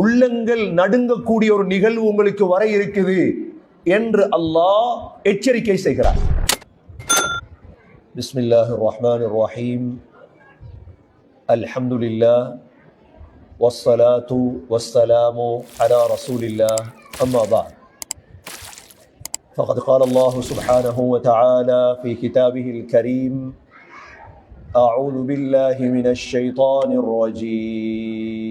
உள்ளங்கள் நடுங்கக்கூடிய ஒரு நிகழ்வு உங்களுக்கு வர இருக்குது என்று அல்லாஹ் எச்சரிக்கை செய்கிறார் பிஸ்மில்லாஹிர் ரஹ்மானிர் ரஹீம் அல்ஹம்துலில்லாஹ் والصلاة والسلام على رسول الله أما بعد فقد قال الله سبحانه وتعالى في كتابه الكريم أعوذ بالله من الشيطان الرجيم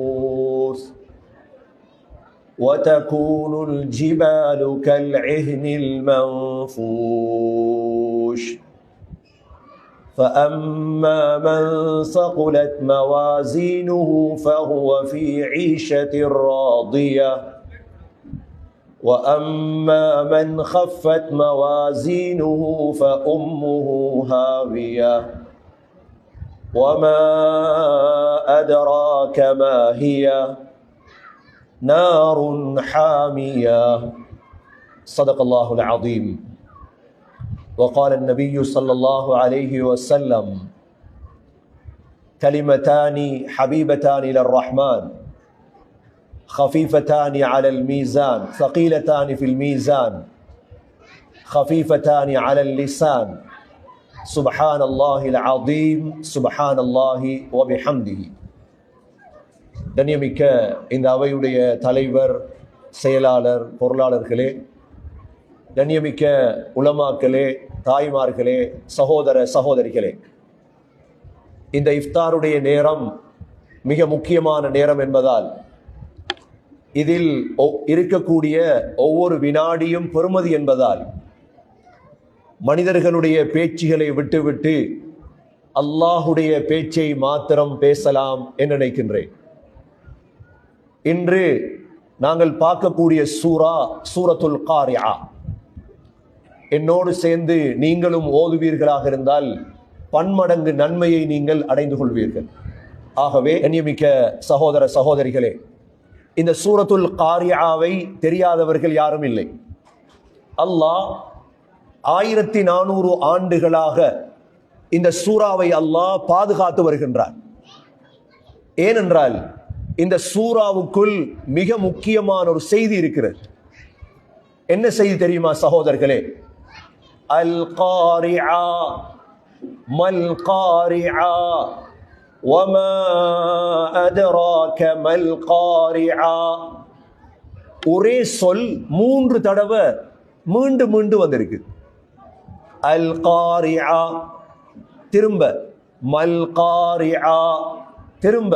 وتكون الجبال كالعهن المنفوش. فأما من ثقلت موازينه فهو في عيشة راضية. وأما من خفت موازينه فأمه هاوية. وما أدراك ما هي؟ نار حامية. صدق الله العظيم. وقال النبي صلى الله عليه وسلم كلمتان حبيبتان إلى الرحمن خفيفتان على الميزان ثقيلتان في الميزان خفيفتان على اللسان. سبحان الله العظيم سبحان الله وبحمده. கண்ணியமிக்க இந்த அவையுடைய தலைவர் செயலாளர் பொருளாளர்களே கண்ணியமிக்க உலமாக்களே தாய்மார்களே சகோதர சகோதரிகளே இந்த இஃப்தாருடைய நேரம் மிக முக்கியமான நேரம் என்பதால் இதில் இருக்கக்கூடிய ஒவ்வொரு வினாடியும் பெறுமதி என்பதால் மனிதர்களுடைய பேச்சுகளை விட்டுவிட்டு அல்லாஹுடைய பேச்சை மாத்திரம் பேசலாம் என்று நினைக்கின்றேன். இன்று நாங்கள் பார்க்கக்கூடிய சூரா சூரத்துல் காரியா. என்னோடு சேர்ந்து நீங்களும் ஓதுவீர்களாக இருந்தால் பன்மடங்கு நன்மையை நீங்கள் அடைந்து கொள்வீர்கள். ஆகவே கண்ணியமிக்க சகோதர சகோதரிகளே இந்த சூரத்துல் காரியாவை தெரியாதவர்கள் யாரும் இல்லை. அல்லாஹ் ஆயிரத்தி நானூறு ஆண்டுகளாக இந்த சூறாவை அல்லாஹ் பாதுகாத்து வருகின்றார். ஏனென்றால் இந்த சூறாவுக்குள் மிக முக்கியமான ஒரு செய்தி இருக்கிறது என்ன செய்தி தெரியுமா சகோதரர்களே القارعة ما القارعة وما أدراك ما القارعة ஒரே சொல் மூன்று தடவை மீண்டு மீண்டு வந்திருக்கு அல் காரியா திரும்ப மல் காரியா திரும்ப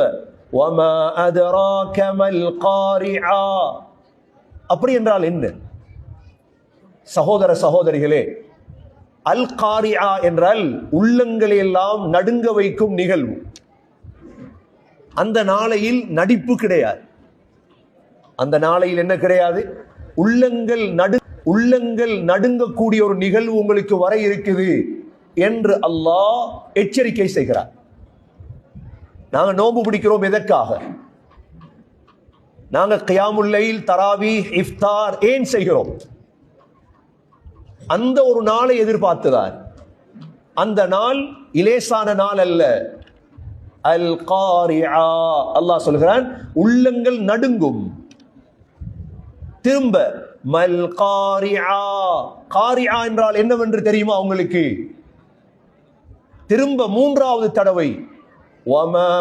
ஒம அதரா கமல் காரியா அப்படி என்றால் என்ன? சகோதர சகோதரிகளே அல் காரியா என்றால் உள்ளங்களை எல்லாம் நடுங்க வைக்கும் நிகழ்வு. அந்த நாளையில் நடிப்பு கிடையாது. அந்த நாளையில் என்ன கிடையாது? உள்ளங்கள் நடு உள்ளங்கள் நடுங்கக்கூடிய ஒரு நிகழ்வு உங்களுக்கு வர இருக்குது என்று அல்லாஹ் எச்சரிக்கை செய்கிறார். நாங்கள் நோம்பு பிடிக்கிறோம் எதற்காக? நாங்கள் கியாமுல்லையில் தராவி இஃப்தார் ஏன் செய்கிறோம்? அந்த ஒரு நாளை எதிர்பார்த்துதான். அந்த நாள் இலேசான நாள் அல்ல. அல் காரியா அல்லாஹ் சொல்கிறான் உள்ளங்கள் நடுங்கும். திரும்ப மல் காரியா காரியா என்றால் என்னவென்று தெரியுமா உங்களுக்கு? திரும்ப மூன்றாவது தடவை وما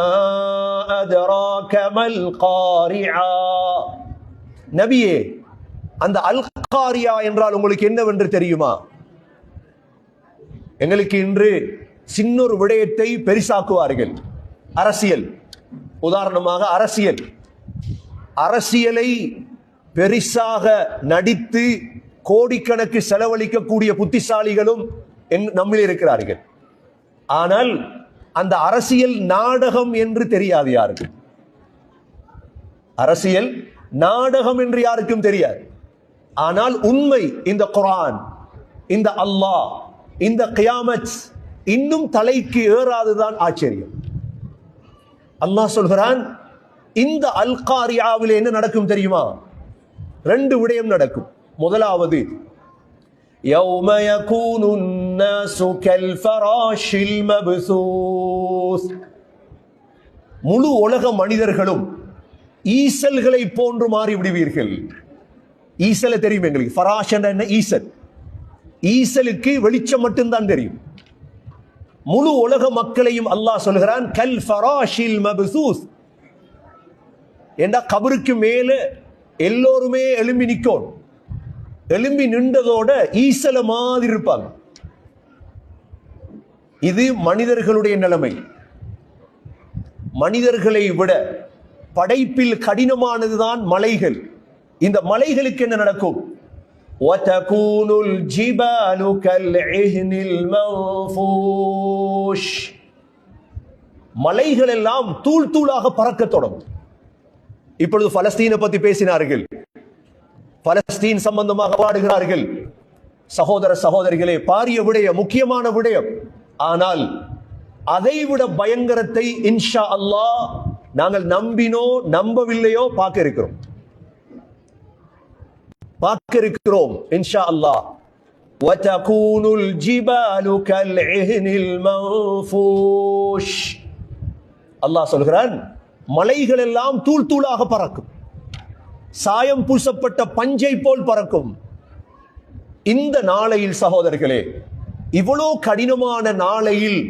أدراك ما القارعة நபியே அந்த அல் காரியா என்றால் உங்களுக்கு என்னவென்று தெரியுமா எங்களுக்கு இன்று சின்னொரு விடயத்தை பெரிசாக்குவார்கள் அரசியல் உதாரணமாக அரசியல் அரசியலை பெரிசாக நடித்து கோடிக்கணக்கு செலவழிக்கக்கூடிய புத்திசாலிகளும் என் நம்மில் இருக்கிறார்கள் ஆனால் அந்த அரசியல் நாடகம் என்று தெரியாது யாருக்கு அரசியல் நாடகம் என்று யாருக்கும் தெரியாது. ஆனால் உண்மை இந்த குரான் இந்த அல்லாஹ் இந்த கியாமத் இன்னும் தலைக்கு ஏறாதுதான் ஆச்சரியம். அல்லாஹ் சொல்கிறான் இந்த அல்காரியாவில் என்ன நடக்கும் தெரியுமா? ரெண்டு விடயம் நடக்கும். முதலாவது يوم يكون الناس كالفراش المبثوث முழு உலக மனிதர்களும் ஈசல்களை போன்று மாறி விடுவீர்கள் ஈசலை தெரியும் எங்களுக்கு ஃபராஷ் என்ற என்ன ஈசல் ஈசலுக்கு வெளிச்சம் மட்டும்தான் தெரியும் முழு உலக மக்களையும் அல்லாஹ் சொல்கிறான் கல் ஃபராஷில் மபசூஸ் என்ற கபருக்கு மேலே எல்லோருமே எழும்பி நிற்கும் எழும்பி நின்றதோட ஈசல மாதிரி இருப்பாங்க இது மனிதர்களுடைய நிலைமை மனிதர்களை விட படைப்பில் கடினமானதுதான் மலைகள் இந்த மலைகளுக்கு என்ன நடக்கும் وتكون الجبال كالعهن المنفوش மலைகள் எல்லாம் தூள் தூளாக பறக்க தொடங்கும் இப்பொழுது பலஸ்தீனை பத்தி பேசினார்கள் பலஸ்தீன் சம்பந்தமாக பாடுகிறார்கள் சகோதர சகோதரிகளே பாரிய விடயம் முக்கியமான விடயம் ஆனால் அதைவிட பயங்கரத்தை இன்ஷா அல்லாஹ் நாங்கள் நம்பினோ நம்பவில்லையோ பார்க்க இருக்கிறோம் பார்க்க இருக்கிறோம் இன்ஷா அல்லாஹ் وتكون الجبال كالعهن المنفوش அல்லாஹ் சொல்கிறான் மலைகள் எல்லாம் தூள் தூளாக பறக்கும் சாயம் பூசப்பட்ட பஞ்சை போல் பறக்கும் இந்த நாளையில் சகோதரர்களே இவ்வளோ கடினமான நாளையில்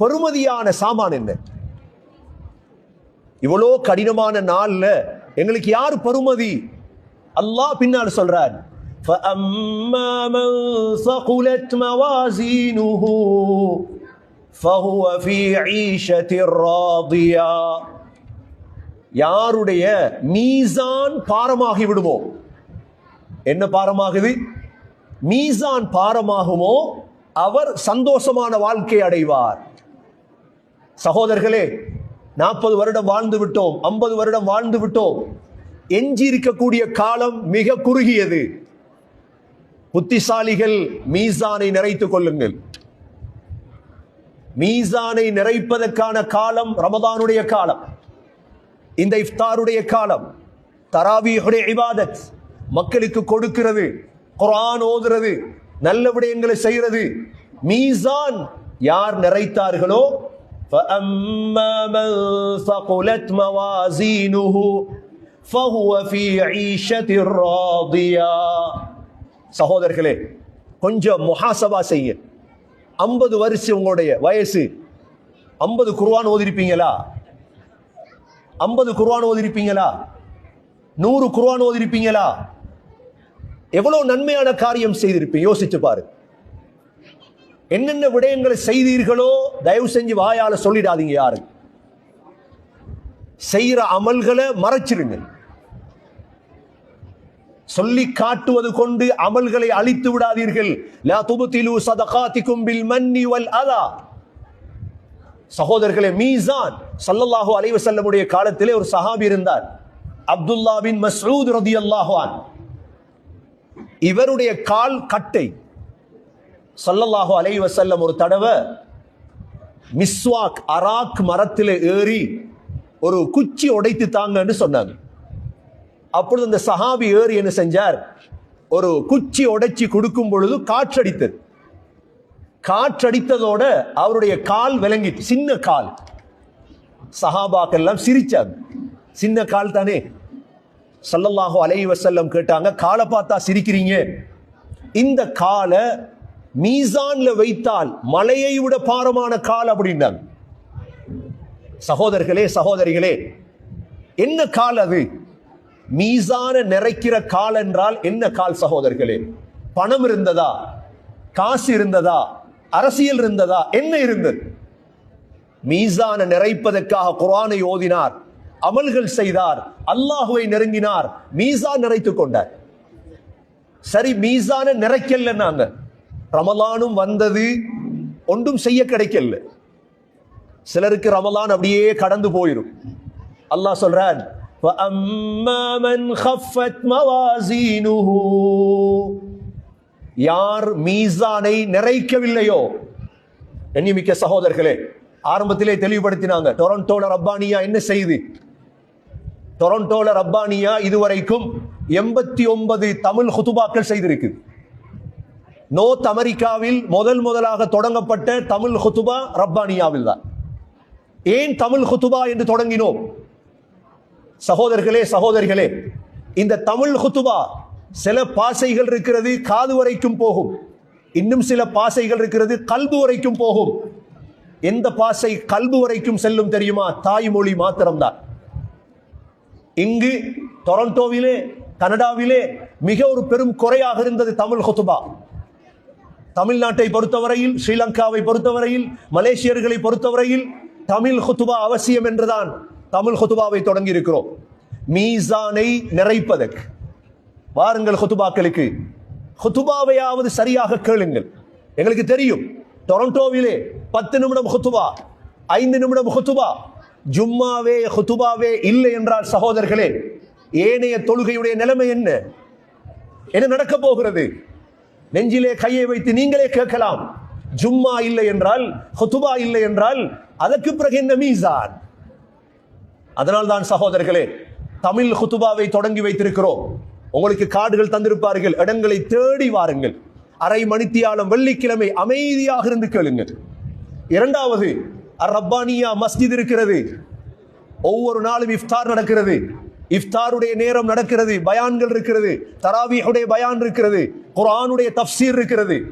பெருமதியான சாமான் என்ன இவ்வளோ கடினமான நாள்ல எங்களுக்கு யார் பெருமதி அல்லாஹ் பின்னால் சொல்றார் فأما من ثقلت موازينه فهو في عيشة راضية யாருடைய மீசான் பாரமாகி விடுமோ? என்ன பாரமாகுது? மீசான் பாரமாகுமோ? அவர் சந்தோஷமான வாழ்க்கை அடைவார். சகோதரர்களே நாற்பது வருடம் வாழ்ந்து விட்டோம் ஐம்பது வருடம் வாழ்ந்து விட்டோம். எஞ்சி இருக்கக்கூடிய காலம் மிக குறுகியது. புத்திசாலிகள் மீசானை நிறைத்துக் கொள்ளுங்கள். மீசானை நிறைப்பதற்கான காலம் ரமதானுடைய காலம். இந்த இஃப்தாருடைய காலம் தராவியுடைய இபாதத் மக்களுக்கு கொடுக்கிறது குரான் ஓதுறது நல்ல விடயங்களை செய்கிறது. மீசான் யார் நிறைத்தார்களோ? சகோதரர்களே கொஞ்சம் முஹாசபா செய்ய. ஐம்பது வருஷம் உங்களுடைய வயசு. ஐம்பது குர்வான் ஓதிருப்பீங்களா? ஐம்பது குர்வான் ஓதிருப்பீங்களா? நூறு குர்வான் ஓதிருப்பீங்களா? எவ்வளவு நன்மையான காரியம் செய்திருப்பீங்க? யோசிச்சு பாரு. என்னென்ன விடயங்களை செய்தீர்களோ தயவு செஞ்சு வாயால சொல்லிடாதீங்க யாரு செய்யற அமல்களை மறைச்சிருங்க. சொல்லி காட்டுவது கொண்டு அமல்களை அழித்து விடாதீர்கள். லா துபுத்திலு சதகாத்திக்கும் பில் மன்னி வல் அதா. சகோதரர்களே மீசான். சல்லல்லாஹு அலைஹி செல்லமுடைய காலத்திலே ஒரு சஹாபி இருந்தார். அப்துல்லா பின் மஸ்ஊத் ரதியல்லாஹு இவருடைய கால் கட்டை சல்லல்லாஹு அலைவ வஸல்லம் ஒரு தடவை மிஸ்வாக் அராக் மரத்தில் ஏறி ஒரு குச்சி உடைத்து தாங்கன்னு சொன்னாங்க. அப்பொழுது அந்த சஹாபி ஏறி என்ன செஞ்சார்? ஒரு குச்சி உடைச்சி கொடுக்கும் பொழுது காற்றடித்தது. காற்றடித்ததோட அவருடைய கால் விளங்கிட்டு சின்ன கால். சஹாபாக்கெல்லாம் சிரிச்சாங்க. சின்ன கால் தானே. சல்லல்லாஹோ அலை வசல்லம் கேட்டாங்க காலை பார்த்தா சிரிக்கிறீங்க? இந்த காலை மீசான்ல வைத்தால் மலையை விட பாரமான கால் அப்படின்னாங்க. சகோதரர்களே சகோதரிகளே என்ன கால் அது? மீசான நிறைக்கிற கால் என்றால் என்ன கால் சகோதரர்களே? பணம் இருந்ததா? காசு இருந்ததா? அரசியல் இருந்ததா? என்ன இருந்தது? மீசான நிறைப்பதற்காக குரானை ஓதினார் அமல்கள் செய்தார் அல்லாஹுவை நெருங்கினார் மீசா நிறைத்து கொண்டார். சரி மீசான நிறைக்கல நாங்க ரமலானும் வந்தது ஒன்றும் செய்ய கிடைக்கல. சிலருக்கு ரமலான் அப்படியே கடந்து போயிடும் அல்லாஹ் சொல்றான் யார் மீசானை நிறைக்கவில்லையோ எண்ணிமிக்க சகோதரர்களே ஆரம்பத்திலே தெளிவுபடுத்தினாங்க. டொரண்டோல ரப்பானியா என்ன செய்து? டொரண்டோல ரப்பானியா இதுவரைக்கும் எண்பத்தி ஒன்பது தமிழ் ஹுதுபாக்கள் செய்திருக்கு நோர்த் அமெரிக்காவில் முதல் முதலாக தொடங்கப்பட்ட தமிழ் ஹுதுபா ரப்பானியாவில் தான். ஏன் தமிழ் ஹுதுபா என்று தொடங்கினோம்? சகோதரர்களே சகோதரிகளே இந்த தமிழ் ஹுதுபா சில பாசைகள் இருக்கிறது காது வரைக்கும் போகும். இன்னும் சில பாசைகள் இருக்கிறது கல்பு வரைக்கும் போகும். எந்த பாசை கல்பு வரைக்கும் செல்லும் தெரியுமா? தாய்மொழி மாத்திரம்தான். இங்கு டொரண்டோவிலே கனடாவிலே மிக ஒரு பெரும் குறையாக இருந்தது தமிழ் ஹொத்துபா தமிழ்நாட்டை பொறுத்தவரையில் ஸ்ரீலங்காவை பொறுத்தவரையில் மலேசியர்களை பொறுத்தவரையில் தமிழ் ஹுதுபா அவசியம் என்றுதான் தமிழ் ஹுதுபாவை தொடங்கி இருக்கிறோம் மீசானை நிறைப்பதற்கு. வாருங்கள் ஹுதுபாக்களுக்கு ஹுதுபாவையாவது சரியாக கேளுங்கள். எங்களுக்கு தெரியும் டொரண்டோவிலே பத்து நிமிடம் ஹுத்துபா ஐந்து நிமிடம் ஹுத்துபா ஜும்மாவே ஹுத்துபாவே இல்லை என்றால் சகோதரர்களே ஏனைய தொழுகையுடைய நிலைமை என்ன? என்ன நடக்க போகிறது? நெஞ்சிலே கையை வைத்து நீங்களே கேட்கலாம். ஜும்மா இல்லை என்றால் ஹுத்துபா இல்லை என்றால் அதற்கு பிறகு என்ன மீசான்? அதனால் தான் சகோதரர்களே தமிழ் ஹுத்துபாவை தொடங்கி வைத்திருக்கிறோம். உங்களுக்கு காடுகள் தந்திருப்பார்கள் இடங்களை தேடி வாருங்கள். அரை மணித்தியாலம் வெள்ளிக்கிழமை அமைதியாக இருந்து கேளுங்கள். இரண்டாவது ரப்பானியா மஸ்ஜித் இருக்கிறது. ஒவ்வொரு நாளும் இஃப்தார் நடக்கிறது. இஃப்தாருடைய நேரம் நடக்கிறது பயான்கள் இருக்கிறது தராவியுடைய பயான் இருக்கிறது குரானுடைய தப்சீர் இருக்கிறது.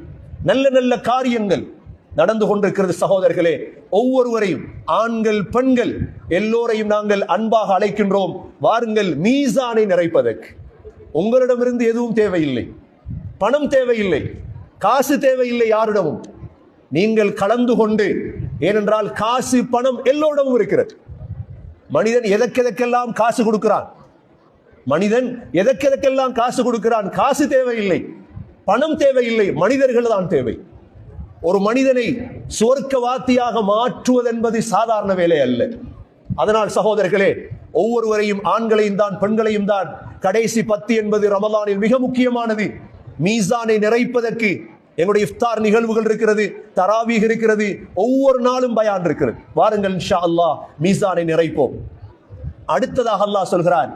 நல்ல நல்ல காரியங்கள் நடந்து கொண்டிருக்கிறது சகோதரர்களே. ஒவ்வொருவரையும் ஆண்கள் பெண்கள் எல்லோரையும் நாங்கள் அன்பாக அழைக்கின்றோம். வாருங்கள் மீசானை நிறைப்பதற்கு. உங்களிடமிருந்து எதுவும் தேவையில்லை. பணம் தேவையில்லை. காசு தேவையில்லை யாரிடமும். நீங்கள் கலந்து கொண்டு ஏனென்றால் காசு பணம் எல்லோரிடமும் இருக்கிறது. மனிதன் எதற்கெதற்கெல்லாம் காசு கொடுக்கிறான்? மனிதன் எதற்கெதற்கெல்லாம் காசு கொடுக்கிறான்? காசு தேவையில்லை பணம் தேவையில்லை மனிதர்கள் தான் தேவை. ஒரு மனிதனை சுவர்க்கவாத்தியாக மாற்றுவதென்பது சாதாரண வேலை அல்ல. அதனால் சகோதரர்களே ஒவ்வொருவரையும் ஆண்களையும் தான் பெண்களையும் தான் கடைசி பத்து என்பது ரமலானில் மிக முக்கியமானது. மீசானை நிறைப்பதற்கு என்னுடைய இஃப்தார் நிகழ்வுகள் இருக்கிறது தராவீக இருக்கிறது ஒவ்வொரு நாளும் பயான் இருக்கிறது. வாருங்கள் ஷா அல்லாஹ் மீசானை நிறைப்போம். அடுத்ததாக அல்லாஹ் சொல்கிறார்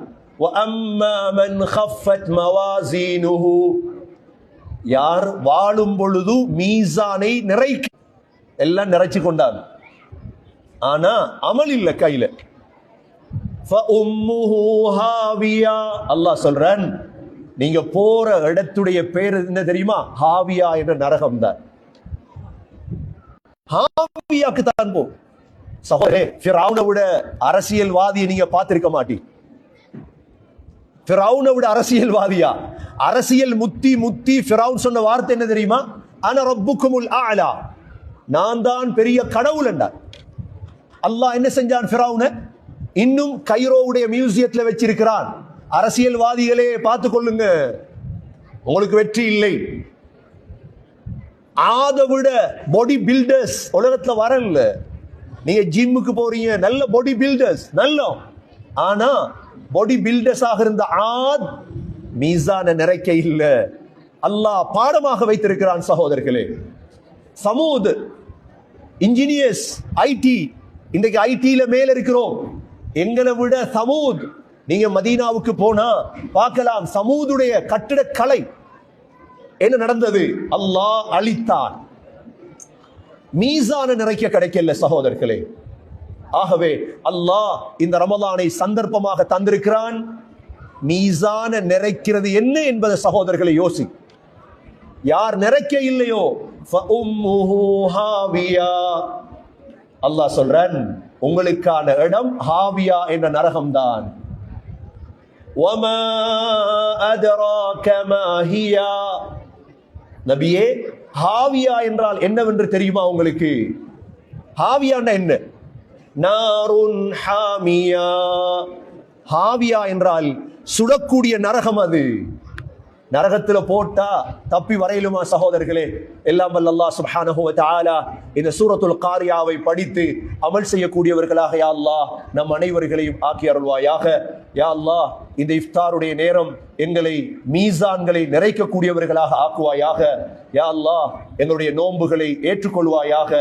யார் வாழும் பொழுது மீசானை நிறைக்க எல்லாம் நிறைச்சு கொண்டார் ஆனா அமல் இல்லை கையில. அல்லாஹ் சொல்றான் நீங்க போற இடத்துடைய பேர் என்ன தெரியுமா? ஹாவியா என்ற நரகம் தான். ஹாவியாக்கு தான் போ. சகோதரே ஃபிரௌனை விட அரசியல்வாதியை நீங்க பார்த்திருக்க மாட்டீங்க. ஃபிரௌனை விட அரசியல்வாதியா? அரசியல் முத்தி முத்தி ஃபிரௌன் சொன்ன வார்த்தை என்ன தெரியுமா? அன ரப்புக்குமுல் ஆலா நான் தான் பெரிய கடவுள் என்றார். அல்லாஹ் என்ன செஞ்சான் ஃபிரௌனை? இன்னும் கைரோவுடைய மியூசியத்துல வச்சிருக்கிறான். அரசியல்வாதிகளே பார்த்து கொள்ளுங்க. உங்களுக்கு வெற்றி இல்லை. அதை விட பாடி பில்டர்ஸ் உலகத்தில் வரல நீங்க ஜிம்முக்கு போறீங்க நல்ல பாடி பில்டர்ஸ் நல்ல ஆனா பாடி பில்டர்ஸ் ஆக இருந்த ஆத் மீசான நிறைக்க இல்ல. அல்லாஹ் பாடமாக வைத்திருக்கிறான் சகோதரர்களே. சமூத் இன்ஜினியர்ஸ் ஐடி இன்றைக்கு ஐடியில மேல இருக்கிறோம் எங்களை விட சமூத் நீங்க மதீனாவுக்கு போனா பார்க்கலாம் சமூதுடைய கட்டிடக்கலை என்ன நடந்தது? அல்லாஹ் அழித்தான் மீசான நிறைக்க கிடைக்கல சகோதரர்களே. ஆகவே அல்லாஹ் இந்த ரமலானை சந்தர்ப்பமாக தந்திருக்கிறான். மீசான நிறைக்கிறது என்ன என்பதை சகோதரர்களை யோசி. யார் நிறைக்க இல்லையோ? ஹாவியா. அல்லாஹ் சொல்றன் உங்களுக்கான இடம் ஹாவியா என்ற நரகம்தான். ஒமா அதரா கமாஹியா நபியே ஹாவியா என்றால் என்னவென்று தெரியுமா உங்களுக்கு? ஹாவியான்னா என்ன? நாருன் ஹாமியா. ஹாவியா என்றால் சுடக்கூடிய நரகம் அது. நரகத்துல போட்டா தப்பி வரையிலுமா சகோதரர்களே? எல்லாம் வல்லல்லா அல்லாஹ் சுப்ஹானஹு இந்த சூரத்துல் காரியாவை படித்து அமல் செய்யக்கூடியவர்களாக யா அல்லா நம் அனைவர்களையும் ஆக்கி அருள்வாயாக. யா அல்லாஹ் இந்த இஃப்தாருடைய நேரம் எங்களை மீசான்களை நிறைக்கக்கூடியவர்களாக ஆக்குவாயாக. யா அல்லாஹ் எங்களுடைய நோன்புகளை ஏற்றுக்கொள்வாயாக.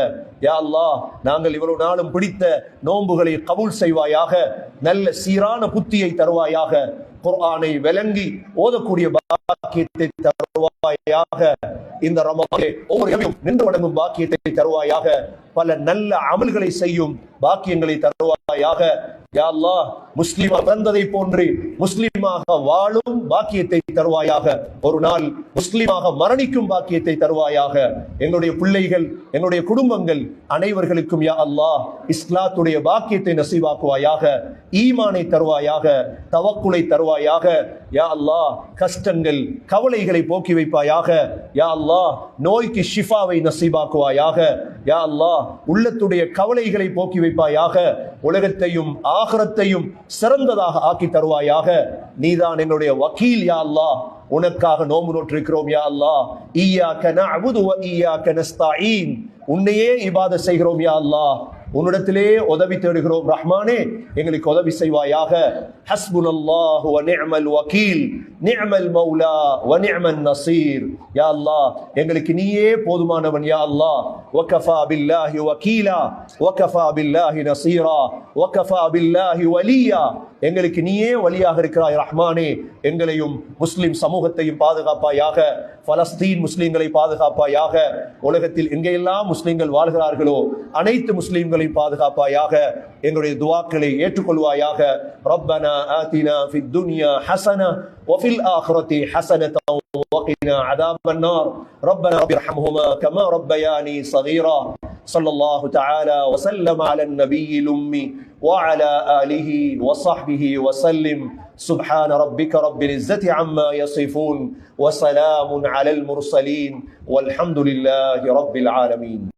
யா அல்லாஹ் நாங்கள் இவ்வளவு நாளும் பிடித்த நோன்புகளை கபூல் செய்வாயாக. நல்ல சீரான புத்தியை தருவாயாக. குர்ஆனை விளங்கி ஓதக்கூடிய பாக்கியத்தை தருவாயாக இந்த ரமலானிலே ஒவ்வொரு நின்று வணங்கும் பாக்கியத்தை தருவாயாக பல நல்ல அமல்களை செய்யும் பாக்கியங்களை தருவாயாக யாழ்லா அல்லாஹ் முஸ்லிமா பிறந்ததை போன்று முஸ்லிமாக வாழும் பாக்கியத்தை தருவாயாக. ஒரு நாள் முஸ்லிமாக மரணிக்கும் பாக்கியத்தை தருவாயாக. எங்களுடைய பிள்ளைகள் என்னுடைய குடும்பங்கள் அனைவர்களுக்கும் யா அல்லாஹ் இஸ்லாத்துடைய பாக்கியத்தை நசீவாக்குவாயாக ஈமானை தருவாயாக தவக்குலை தருவாயாக. யா அல்லாஹ் கஷ்டங்கள் கவலைகளை போக்கி வைப்பாயாக. யா அல்லாஹ் நோய்க்கு ஷிஃபாவை நசீபாக்குவாயாக யா அல்லாஹ் உள்ளத்துடைய கவலைகளை போக்கி வைப்பாயாக. உலகத்தையும் ஆ ஆகரத்தையும் சிறந்ததாக ஆக்கி தருவாயாக. நீதான் என்னுடைய வக்கீல் யா அல்லாஹ். உனக்காக நோம்பு நோற்றிருக்கிறோம் யா அல்லா ஈயா கன அபுதுவ ஈயா கனஸ்தாயின் உன்னையே இபாத செய்கிறோம் யா அல்லா உன்னிடத்திலே உதவி தேடுகிறோம் ரஹ்மானே. எங்களுக்கு உதவி செய்வாயாக. ஹஸ்புனல்லாஹு வ நிஅமல் வக்கீல் நிஅமல் மௌலா வ நிஅமல் நசீர். யா அல்லாஹ் எங்களுக்கு நீயே போதுமானவன் யா அல்லாஹ். வகஃபா பில்லாஹி வக்கீலா வகஃபா பில்லாஹி நசீரா. வகஃபா பில்லாஹி வலியா. எங்களுக்கு நீயே வழியாக இருக்கிறாய் ரஹ்மானே. எங்களையும் முஸ்லிம் சமூகத்தையும் பாதுகாப்பாயாக. பலஸ்தீன் முஸ்லிம்களை பாதுகாப்பாயாக. உலகத்தில் எங்கெல்லாம் முஸ்லிம்கள் வாழ்கிறார்களோ அனைத்து முஸ்லிம்களையும் பாதுகாப்பாயாக எங்களுடைய துவாக்களை ஏற்றுக்கொள்வாயாக ரப்பனா ஆத்தினா ஃபித் துன்யா ஹசனா وفي الآخرة حسنة وقنا عذاب النار ربنا رب ارحمهما كما ربياني صغيرا صلى الله تعالى وسلم على النبي الأمي وعلى آله وصحبه وسلم سبحان ربك رب العزة عما يصفون وسلام على المرسلين والحمد لله رب العالمين